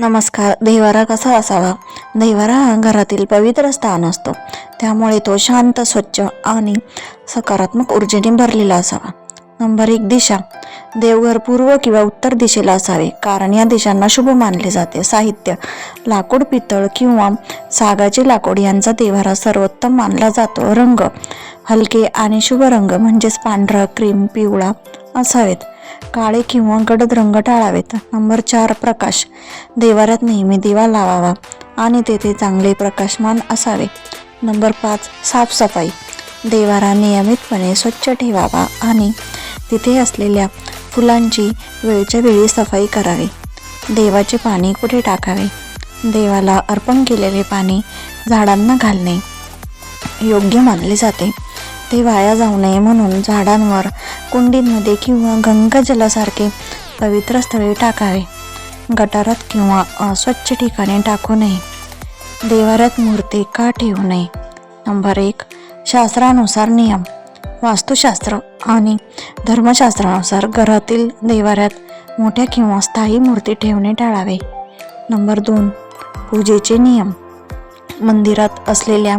नमस्कार देवारा कसा असावा? देवारा हा घरातील पवित्र स्थान असतो. त्यामुळे तो शांत स्वच्छ आणि सकारात्मक ऊर्जेने भरलेला असावा. नंबर एक दिशा. देवघर पूर्व किंवा उत्तर दिशेला असावे कारण या दिशांना शुभ मानले जाते. साहित्य. लाकूड पितळ किंवा सागाचे लाकूड यांचा देवारा सर्वोत्तम मानला जातो. रंग. हलके आणि शुभ रंग म्हणजेच पांढरा क्रीम पिवळा असावेत. काळे किंवा गडद रंग टाळावेत. नंबर चार प्रकाश. देवाऱ्यात नेहमी दिवा लावावा आणि तेथे चांगले प्रकाशमान असावे. नंबर पाच साफसफाई. देवारा नियमितपणे स्वच्छ ठेवावा आणि तिथे असलेल्या फुलांची वेळच्या वेळी सफाई करावी. देवाचे पाणी कुठे टाकावे? देवाला अर्पण केलेले पाणी झाडांना घालणे योग्य मानले जाते. ते वाया जाऊ नये म्हणून झाडांवर कुंडींमध्ये किंवा गंगाजलासारखे पवित्र स्थळी टाकावे. गटारात किंवा अस्वच्छ ठिकाणी टाकू नये. देवाऱ्यात मूर्ती का ठेवू नये? नंबर एक शास्त्रानुसार नियम. वास्तुशास्त्र आणि धर्मशास्त्रानुसार घरातील देवाऱ्यात मोठ्या किंवा स्थायी मूर्ती ठेवणे टाळावे. नंबर दोन पूजेचे नियम. मंदिरात असलेल्या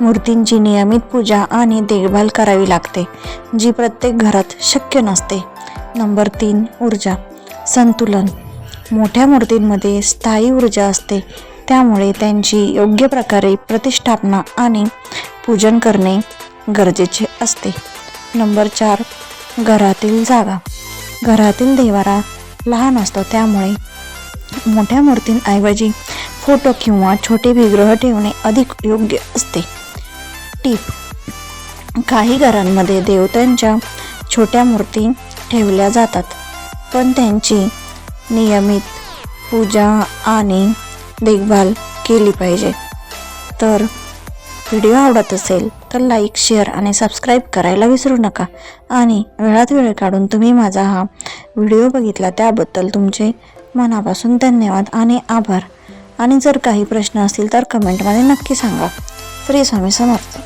मूर्तींची नियमित पूजा आणि देखभाल करावी लागते जी प्रत्येक घरात शक्य नसते. नंबर तीन ऊर्जा. संतुलन. मोठ्या मूर्तींमध्ये स्थायी ऊर्जा असते. त्यामुळे त्यांची योग्य प्रकारे प्रतिष्ठापना आणि पूजन करणे गरजेचे असते. नंबर चार घरातील जागा. घरातील देवारा लहान असतो त्यामुळे मोठ्या मूर्तींऐवजी फोटो किंवा छोटे विग्रह ठेवणे अधिक योग्य असते. टीप. काही घरांमध्ये देवतांच्या छोट्या मूर्ती ठेवल्या जातात पण त्यांची नियमित पूजा आणि देखभाल केली पाहिजे. तर व्हिडिओ आवडत असेल तर लाईक शेअर आणि सबस्क्राईब करायला विसरू नका आणि वेळात वेळ काढून तुम्ही माझा हा व्हिडिओ बघितला त्याबद्दल तुमचे मनापासून धन्यवाद आणि आभार. आणि जर काही प्रश्न असतील तर कमेंटमध्ये नक्की सांगा. श्री स्वामी समर्थ.